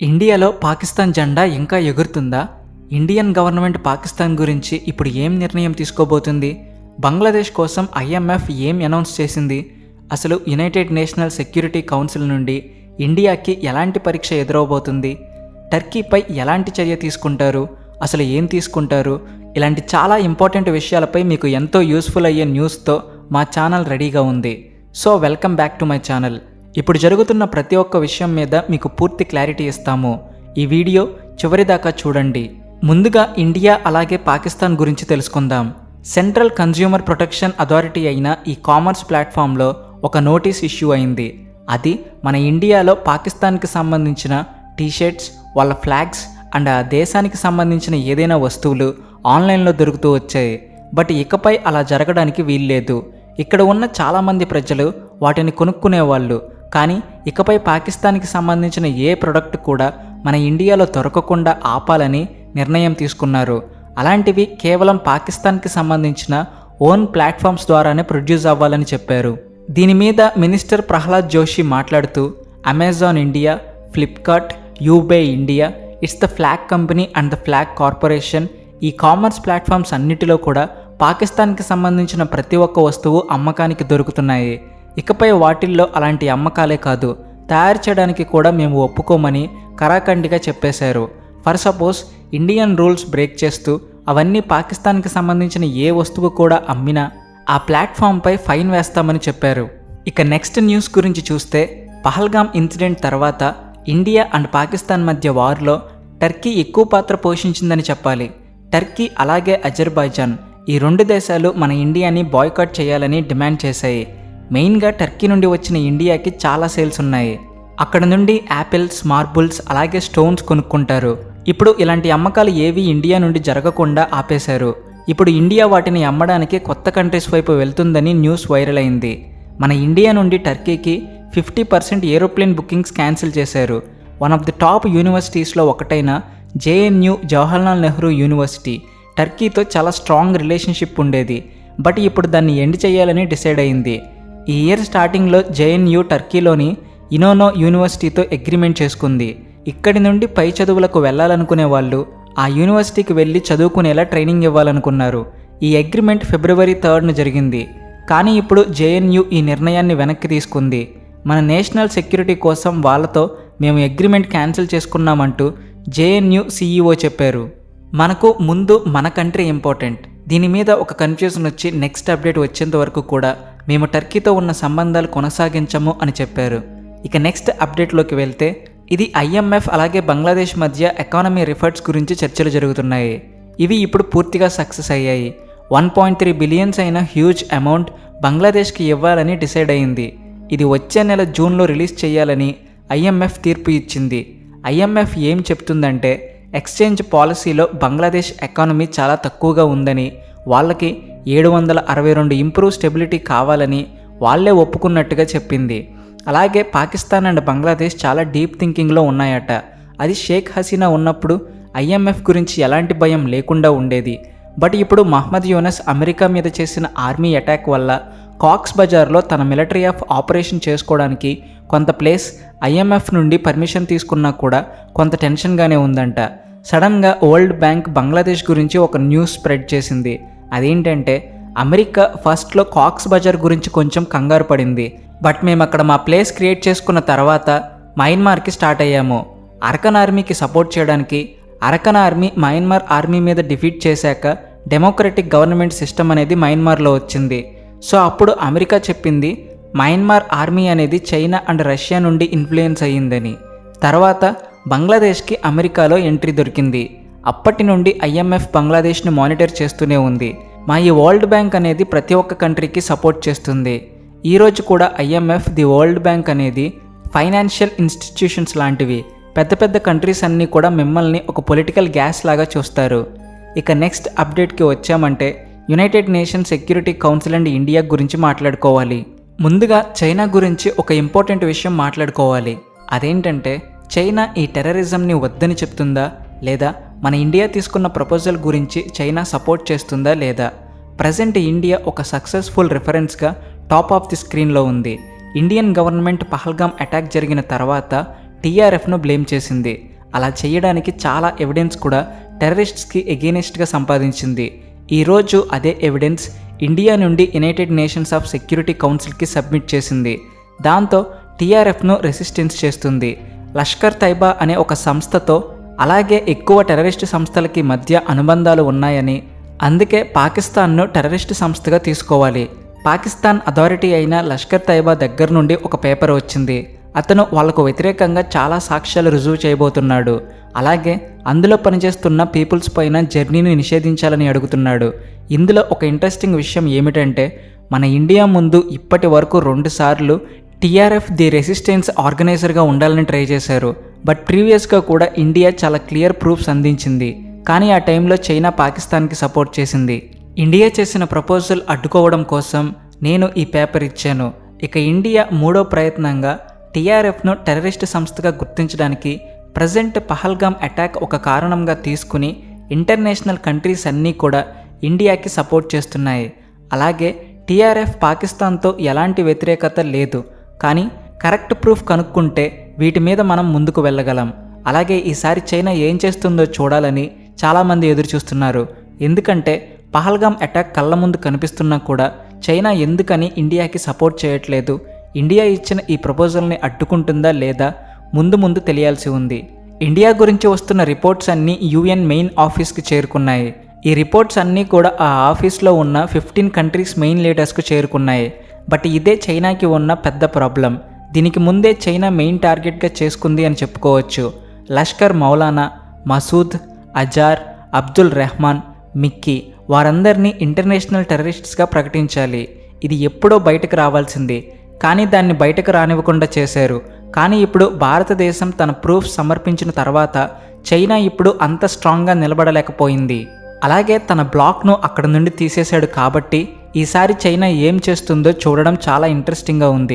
ఇండియాలో పాకిస్తాన్ జెండా ఇంకా ఎగురుతుందా? ఇండియన్ గవర్నమెంట్ పాకిస్తాన్ గురించి ఇప్పుడు ఏం నిర్ణయం తీసుకోబోతుంది? బంగ్లాదేశ్ కోసం ఐఎంఎఫ్ ఏం అనౌన్స్ చేసింది? అసలు యునైటెడ్ నేషనల్ సెక్యూరిటీ కౌన్సిల్ నుండి ఇండియాకి ఎలాంటి పరీక్ష ఎదురవబోతుంది? టర్కీపై ఎలాంటి చర్య తీసుకుంటారు? అసలు ఏం తీసుకుంటారు? ఇలాంటి చాలా ఇంపార్టెంట్ విషయాలపై మీకు ఎంతో యూస్ఫుల్ అయ్యే న్యూస్తో మా ఛానల్ రెడీగా ఉంది. So welcome back to my channel. ఇప్పుడు జరుగుతున్న ప్రతి ఒక్క విషయం మీద మీకు పూర్తి క్లారిటీ ఇస్తాము. ఈ వీడియో చివరిదాకా చూడండి. ముందుగా ఇండియా అలాగే పాకిస్తాన్ గురించి తెలుసుకుందాం. సెంట్రల్ కన్జ్యూమర్ ప్రొటెక్షన్ అథారిటీ అయిన ఈ కామర్స్ ప్లాట్ఫామ్లో ఒక నోటీస్ ఇష్యూ అయింది. అది మన ఇండియాలో పాకిస్తాన్కి సంబంధించిన టీషర్ట్స్ వాళ్ళ ఫ్లాగ్స్ అండ్ ఆ దేశానికి సంబంధించిన ఏదైనా వస్తువులు ఆన్లైన్లో దొరుకుతూ వచ్చాయి. బట్ ఇకపై అలా జరగడానికి వీల్లేదు. ఇక్కడ ఉన్న చాలామంది ప్రజలు వాటిని కొనుక్కునేవాళ్ళు. కానీ ఇకపై పాకిస్తాన్కి సంబంధించిన ఏ ప్రొడక్ట్ కూడా మన ఇండియాలో దొరకకుండా ఆపాలని నిర్ణయం తీసుకున్నారు. అలాంటివి కేవలం పాకిస్తాన్కి సంబంధించిన ఓన్ ప్లాట్ఫామ్స్ ద్వారానే ప్రొడ్యూస్ అవ్వాలని చెప్పారు. దీని మీద మినిస్టర్ ప్రహ్లాద్ జోషి మాట్లాడుతూ Amazon India Flipkart Ubuy India it's the flag company and the flag corporation e-commerce platforms అన్నిటిలో కూడా పాకిస్తాన్కి సంబంధించిన ప్రతి ఒక్క వస్తువు అమ్మకానికి దొరుకుతున్నాయి. ఇకపై వాటిల్లో అలాంటి అమ్మకాలే కాదు. తయారు చేయడానికి కూడా మేము ఒప్పుకోమని కరాఖండిగా చెప్పేశారు. For suppose Indian rules break చేస్తూ అవన్నీ పాకిస్తాన్కి సంబంధించిన ఏ వస్తువు కూడా అమ్మినా ఆ ప్లాట్ఫామ్పై ఫైన్ వేస్తామని చెప్పారు. ఇక నెక్స్ట్ న్యూస్ గురించి చూస్తే పహల్గామ్ ఇన్సిడెంట్ తర్వాత ఇండియా అండ్ పాకిస్తాన్ మధ్య వార్లో టర్కీ ఎక్కువ పాత్ర పోషించిందని చెప్పాలి. టర్కీ అలాగే అజర్బైజాన్ ఈ రెండు దేశాలు మన ఇండియాని బాయ్కాట్ చేయాలని డిమాండ్ చేశాయి. మెయిన్గా టర్కీ నుండి వచ్చిన ఇండియాకి చాలా సేల్స్ ఉన్నాయి. అక్కడ నుండి యాపిల్స్ మార్బుల్స్ అలాగే స్టోన్స్ కొనుక్కుంటారు. ఇప్పుడు ఇలాంటి అమ్మకాలు ఏవి ఇండియా నుండి జరగకుండా ఆపేశారు. ఇప్పుడు ఇండియా వాటిని అమ్మడానికి కొత్త కంట్రీస్ వైపు వెళ్తుందని న్యూస్ వైరల్ అయింది. మన ఇండియా నుండి టర్కీకి fifty percent aeroplane bookings cancel చేశారు. వన్ ఆఫ్ ది టాప్ యూనివర్సిటీస్లో ఒకటైన జేఎన్యూ జవహర్లాల్ నెహ్రూ యూనివర్సిటీ. టర్కీతో చాలా స్ట్రాంగ్ రిలేషన్షిప్ ఉండేది. బట్ ఇప్పుడు దాన్ని ఎండ్ చేయాలని డిసైడ్ అయింది. ఈ ఇయర్ స్టార్టింగ్లో జేఎన్యూ టర్కీలోని ఇనోనో యూనివర్సిటీతో అగ్రిమెంట్ చేసుకుంది. ఇక్కడి నుండి పై చదువులకు వెళ్ళాలనుకునే వాళ్ళు ఆ యూనివర్సిటీకి వెళ్ళి చదువుకునేలా ట్రైనింగ్ ఇవ్వాలనుకున్నారు. ఈ అగ్రిమెంట్ ఫిబ్రవరి థర్డ్ను జరిగింది. కానీ ఇప్పుడు జేఎన్యు ఈ నిర్ణయాన్ని వెనక్కి తీసుకుంది. మన నేషనల్ సెక్యూరిటీ కోసం వాళ్ళతో మేము అగ్రిమెంట్ క్యాన్సిల్ చేసుకున్నామంటూ జేఎన్యు సీఈఓ చెప్పారు. మనకు ముందు మన కంట్రీ ఇంపార్టెంట్ దీని మీద ఒక కన్ఫ్యూజన్ వచ్చి నెక్స్ట్ అప్డేట్ వచ్చేంత వరకు కూడా మేము టర్కీతో ఉన్న సంబంధాలు కొనసాగించము అని చెప్పారు. ఇక నెక్స్ట్ అప్డేట్లోకి వెళ్తే ఇది ఐఎంఎఫ్ అలాగే బంగ్లాదేశ్ మధ్య ఎకానమీ రిఫర్ట్స్ గురించి చర్చలు జరుగుతున్నాయి. ఇవి ఇప్పుడు పూర్తిగా సక్సెస్ అయ్యాయి. వన్ పాయింట్ త్రీ బిలియన్స్ అయిన హ్యూజ్ అమౌంట్ బంగ్లాదేశ్కి ఇవ్వాలని డిసైడ్ అయింది. ఇది వచ్చే నెల జూన్లో రిలీజ్ చేయాలని ఐఎంఎఫ్ తీర్పు ఇచ్చింది. ఐఎంఎఫ్ ఏం చెప్తుందంటే ఎక్స్చేంజ్ పాలసీలో బంగ్లాదేశ్ ఎకానమీ చాలా తక్కువగా ఉందని వాళ్ళకి ఏడు వందల అరవై రెండు ఇంప్రూవ్ స్టెబిలిటీ కావాలని వాళ్ళే ఒప్పుకున్నట్టుగా చెప్పింది. అలాగే పాకిస్తాన్ అండ్ బంగ్లాదేశ్ చాలా డీప్ థింకింగ్లో ఉన్నాయట. అది షేక్ హసీనా ఉన్నప్పుడు ఐఎంఎఫ్ గురించి ఎలాంటి భయం లేకుండా ఉండేది. బట్ ఇప్పుడు మహమ్మద్ యూనస్ అమెరికా మీద చేసిన ఆర్మీ అటాక్ వల్ల కాక్స్ బజార్లో తన మిలిటరీ ఆఫ్ ఆపరేషన్ చేసుకోవడానికి కొంత ప్లేస్ ఐఎంఎఫ్ నుండి పర్మిషన్ తీసుకున్నా కూడా కొంత టెన్షన్గానే ఉందంట. సడన్గా వరల్డ్ బ్యాంక్ బంగ్లాదేశ్ గురించి ఒక న్యూస్ స్ప్రెడ్ చేసింది. అదేంటంటే అమెరికా ఫస్ట్లో కాక్స్ బజార్ గురించి కొంచెం కంగారు పడింది. బట్ మేము అక్కడ మా ప్లేస్ క్రియేట్ చేసుకున్న తర్వాత మయన్మార్కి స్టార్ట్ అయ్యాము. అరకన్ ఆర్మీకి సపోర్ట్ చేయడానికి అరకన్ ఆర్మీ మయన్మార్ ఆర్మీ మీద డిఫీట్ చేశాక డెమోక్రటిక్ గవర్నమెంట్ సిస్టమ్ అనేది మయన్మార్లో వచ్చింది. సో అప్పుడు అమెరికా చెప్పింది మయన్మార్ ఆర్మీ అనేది చైనా అండ్ రష్యా నుండి ఇన్ఫ్లుయెన్స్ అయ్యిందని. తర్వాత బంగ్లాదేశ్కి అమెరికాలో ఎంట్రీ దొరికింది. అప్పటి నుండి ఐఎంఎఫ్ బంగ్లాదేశ్ని మానిటర్ చేస్తూనే ఉంది. మా ఈ వరల్డ్ బ్యాంక్ అనేది ప్రతి ఒక్క కంట్రీకి సపోర్ట్ చేస్తుంది. ఈరోజు కూడా ఐఎంఎఫ్ ది వరల్డ్ బ్యాంక్ అనేది ఫైనాన్షియల్ ఇన్స్టిట్యూషన్స్ లాంటివి. పెద్ద పెద్ద కంట్రీస్ అన్నీ కూడా మిమ్మల్ని ఒక పొలిటికల్ గ్యాస్ లాగా చూస్తారు. ఇక నెక్స్ట్ అప్డేట్కి వచ్చామంటే united nation security council and India గురించి మాట్లాడుకోవాలి. ముందుగా చైనా గురించి ఒక ఇంపార్టెంట్ విషయం మాట్లాడుకోవాలి. అదేంటంటే చైనా ఈ టెర్రరిజంని వద్దని చెప్తుందా? లేదా మన ఇండియా తీసుకున్న ప్రపోజల్ గురించి చైనా సపోర్ట్ చేస్తుందా లేదా? ప్రజెంట్ ఇండియా ఒక సక్సెస్ఫుల్ రిఫరెన్స్గా టాప్ ఆఫ్ ది స్క్రీన్లో ఉంది. ఇండియన్ గవర్నమెంట్ పహల్గామ్ అటాక్ జరిగిన తర్వాత టీఆర్ఎఫ్ను బ్లేమ్ చేసింది. అలా చేయడానికి చాలా ఎవిడెన్స్ కూడా టెర్రరిస్ట్స్కి ఎగెనిస్ట్గా సంపాదించింది. ఈరోజు అదే ఎవిడెన్స్ ఇండియా నుండి యునైటెడ్ నేషన్స్ ఆఫ్ సెక్యూరిటీ కౌన్సిల్కి సబ్మిట్ చేసింది. దాంతో టీఆర్ఎఫ్ను రెసిస్టెన్స్ చేస్తుంది. లష్కర్ తైబా అనే ఒక సంస్థతో అలాగే ఎక్కువ టెర్రరిస్టు సంస్థలకి మధ్య అనుబంధాలు ఉన్నాయని అందుకే పాకిస్తాన్ను టెర్రరిస్టు సంస్థగా తీసుకోవాలి. పాకిస్తాన్ అథారిటీ అయిన లష్కర్ తైబా దగ్గర నుండి ఒక పేపర్ వచ్చింది. అతను వాళ్ళకు వ్యతిరేకంగా చాలా సాక్ష్యాలు రుజువు చేయబోతున్నాడు. అలాగే అందులో పనిచేస్తున్న పీపుల్స్ పైన జర్నీని నిషేధించాలని అడుగుతున్నాడు. ఇందులో ఒక ఇంట్రెస్టింగ్ విషయం ఏమిటంటే మన ఇండియా ముందు ఇప్పటి వరకు రెండుసార్లు టీఆర్ఎఫ్ ది రెసిస్టెన్స్ ఆర్గనైజర్గా ఉండాలని ట్రై చేశారు. బట్ ప్రీవియస్గా కూడా ఇండియా చాలా క్లియర్ ప్రూఫ్స్ అందించింది. కానీ ఆ టైంలో చైనా పాకిస్తాన్కి సపోర్ట్ చేసింది. ఇండియా చేసిన ప్రపోజల్ అడ్డుకోవడం కోసం నేను ఈ పేపర్ ఇచ్చాను. ఇక ఇండియా మూడో ప్రయత్నంగా టీఆర్ఎఫ్ను టెర్రరిస్ట్ సంస్థగా గుర్తించడానికి ప్రజెంట్ పహల్గామ్ అటాక్ ఒక కారణంగా తీసుకుని ఇంటర్నేషనల్ కంట్రీస్ అన్నీ కూడా ఇండియాకి సపోర్ట్ చేస్తున్నాయి. అలాగే టీఆర్ఎఫ్ పాకిస్తాన్తో ఎలాంటి వ్యతిరేకత లేదు. కానీ కరెక్ట్ ప్రూఫ్ కనుక్కుంటే వీటి మీద మనం ముందుకు వెళ్ళగలం. అలాగే ఈసారి చైనా ఏం చేస్తుందో చూడాలని చాలామంది ఎదురుచూస్తున్నారు. ఎందుకంటే పహల్గాం అటాక్ కళ్ళ ముందు కనిపిస్తున్నా కూడా చైనా ఎందుకని ఇండియాకి సపోర్ట్ చేయట్లేదు? ఇండియా ఇచ్చిన ఈ ప్రపోజల్ని అడ్డుకుంటుందా లేదా? ముందు ముందు తెలియాల్సి ఉంది. ఇండియా గురించి వస్తున్న రిపోర్ట్స్ అన్నీ యుఎన్ మెయిన్ ఆఫీస్కి చేరుకున్నాయి. ఈ రిపోర్ట్స్ అన్నీ కూడా ఆ ఆఫీస్లో ఉన్న ఫిఫ్టీన్ కంట్రీస్ మెయిన్ లీడర్స్కు చేరుకున్నాయి. బట్ ఇదే చైనాకి ఉన్న పెద్ద ప్రాబ్లం. దీనికి ముందే చైనా మెయిన్ టార్గెట్గా చేసుకుంది అని చెప్పుకోవచ్చు. లష్కర్ మౌలానా మసూద్ అజార్ అబ్దుల్ రెహమాన్ మిక్కీ వారందరినీ ఇంటర్నేషనల్ టెర్రరిస్ట్స్గా ప్రకటించాలి. ఇది ఎప్పుడో బయటకు రావాల్సింది. కానీ దాన్ని బయటకు రానివ్వకుండా చేశారు. కానీ ఇప్పుడు భారతదేశం తన ప్రూఫ్ సమర్పించిన తర్వాత చైనా ఇప్పుడు అంత స్ట్రాంగ్గా నిలబడలేకపోయింది. అలాగే తన బ్లాక్ను అక్కడ నుండి తీసేశాడు కాబట్టి ఈసారి చైనా ఏం చేస్తుందో చూడడం చాలా ఇంట్రెస్టింగ్గా ఉంది.